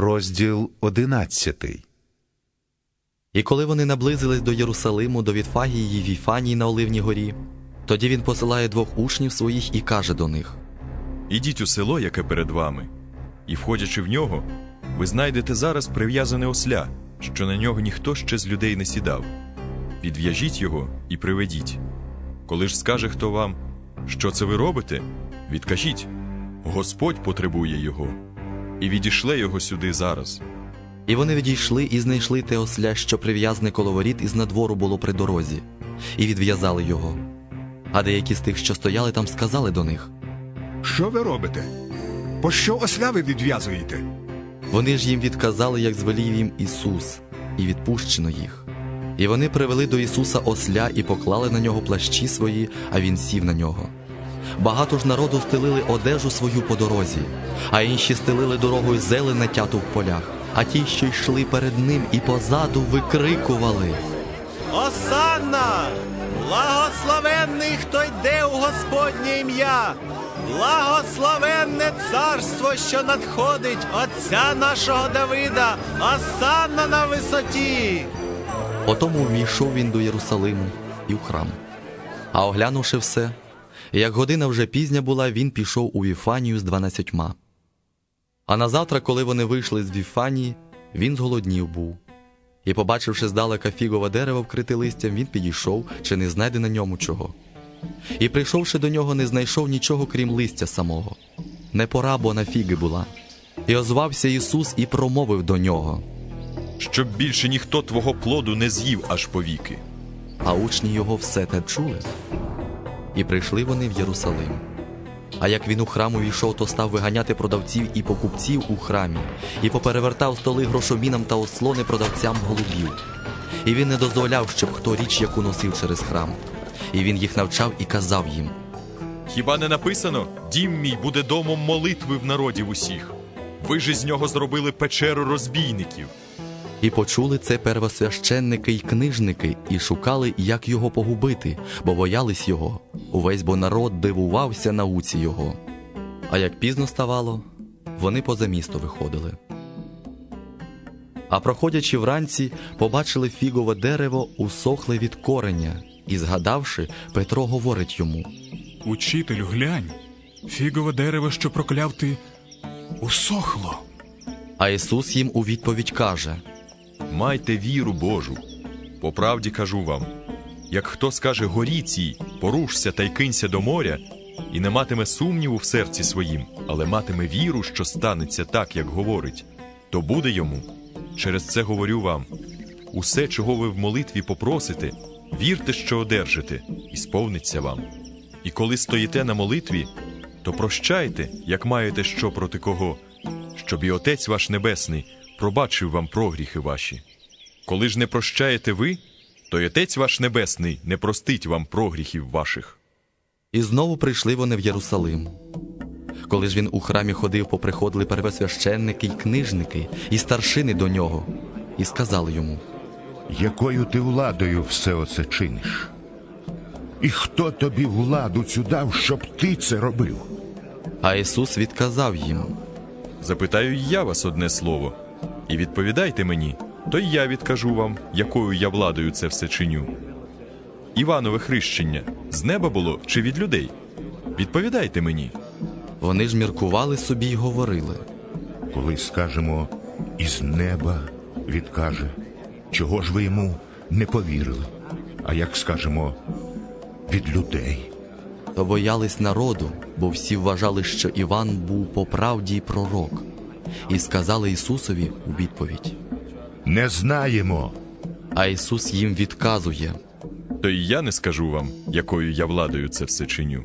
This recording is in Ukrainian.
розділ одинадцятий. І коли вони наблизились до Єрусалиму, до Вітфагії й Віфанії на Оливній горі, тоді він посилає двох учнів своїх і каже до них: Ідіть у село, яке перед вами, і, входячи в нього, ви знайдете зараз прив'язане осля, що на нього ніхто ще з людей не сідав. Відв'яжіть його і приведіть. Коли ж скаже хто вам, що це ви робите, відкажіть Господь потребує його, і відішле його сюди зараз. І вони відійшли і знайшли те осля, що прив'язане коло воріт із надвору було при дорозі, і відв'язали його. А деякі з тих, що стояли там, сказали до них. Що ви робите? Пощо осля ви відв'язуєте? Вони ж їм відказали, як звелів їм Ісус, і відпущено їх. І вони привели до Ісуса осля і поклали на нього плащі свої, а він сів на нього. Багато ж народу стелили одежу свою по дорозі, а інші стелили дорогою зелень натяту в полях, а ті, що йшли перед ним і позаду, викрикували. Осанна! Благословенний, хто йде у Господнє ім'я! Благословенне царство, що надходить Отця нашого Давида, Осанна на висоті! Потому ввійшов він до Єрусалиму і в храм. А оглянувши все, як година вже пізня була, він пішов у Віфанію з дванадцятьма. А назавтра, коли вони вийшли з Віфанії, він зголоднів був. І, побачивши здалека фігове дерево вкрите листям, він підійшов, чи не знайде на ньому чого. І, прийшовши до нього, не знайшов нічого, крім листя самого. Не пора, бо на фіги була. І озвався Ісус і промовив до нього. Щоб більше ніхто твого плоду не з'їв аж повіки. А учні його все те чули. І прийшли вони в Єрусалим. А як він у храму війшов, то став виганяти продавців і покупців у храмі, і поперевертав столи грошомінам та ослони продавцям голубів. І він не дозволяв, щоб хто річ яку носив через храм. І він їх навчав і казав їм: Хіба не написано: Дім мій буде домом молитви в народів усіх. Ви ж із нього зробили печеру розбійників. І почули це первосвященники й книжники, і шукали, як його погубити, бо боялись його. Увесь бо народ дивувався науці його. А як пізно ставало, вони поза місто виходили. А проходячи вранці, побачили фігове дерево усохле від кореня, і, згадавши, Петро говорить йому: Учителю, глянь, фігове дерево, що прокляв ти, усохло. А Ісус їм у відповідь каже: Майте віру Божу. По правді кажу вам: як хто скаже горі цій, порушся та й кинься до моря, і не матиме сумніву в серці своїм, але матиме віру, що станеться так, як говорить, то буде йому. Через це говорю вам: усе, чого ви в молитві попросите, вірте, що одержите, і сповниться вам. І коли стоїте на молитві, то прощайте, як маєте що проти кого, щоб і Отець ваш Небесний пробачив вам прогріхи ваші. Коли ж не прощаєте ви, то й Отець ваш Небесний не простить вам прогріхів ваших. І знову прийшли вони в Єрусалим. Коли ж він у храмі ходив, поприходили первосвященники й книжники, і старшини до нього, і сказали йому: якою ти владою все оце чиниш? І хто тобі владу цю дав, щоб ти це робив? А Ісус відказав їм: Запитаю я вас одне слово, і відповідайте мені, то й я відкажу вам, якою я владою це все чиню. Іванове хрещення з неба було чи від людей? Відповідайте мені. вони ж міркували собі й говорили. Коли скажемо із неба, відкаже, чого ж ви йому не повірили? А як скажемо від людей? То боялись народу, бо всі вважали, що Іван був по правді пророк, і сказали Ісусові у відповідь. Не знаємо. А Ісус їм відказує. То й я не скажу вам, якою я владою це все чиню.